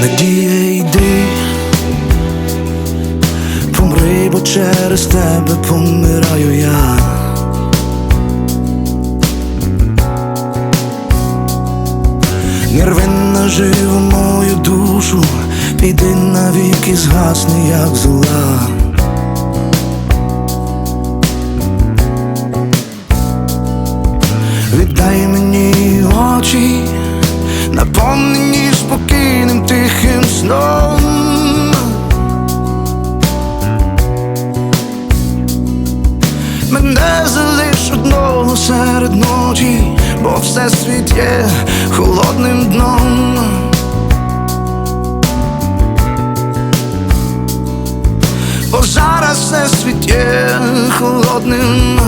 Надія йди, помри, бо через тебе помираю я. Не рви наживо мою душу, піди навіки, згасни, як зола. Віддай мені очі, наповнені спокійним тихим сном. Мене залиш одного серед ночі, бо все світ є холодним дном. Бо зараз все світ є холодним.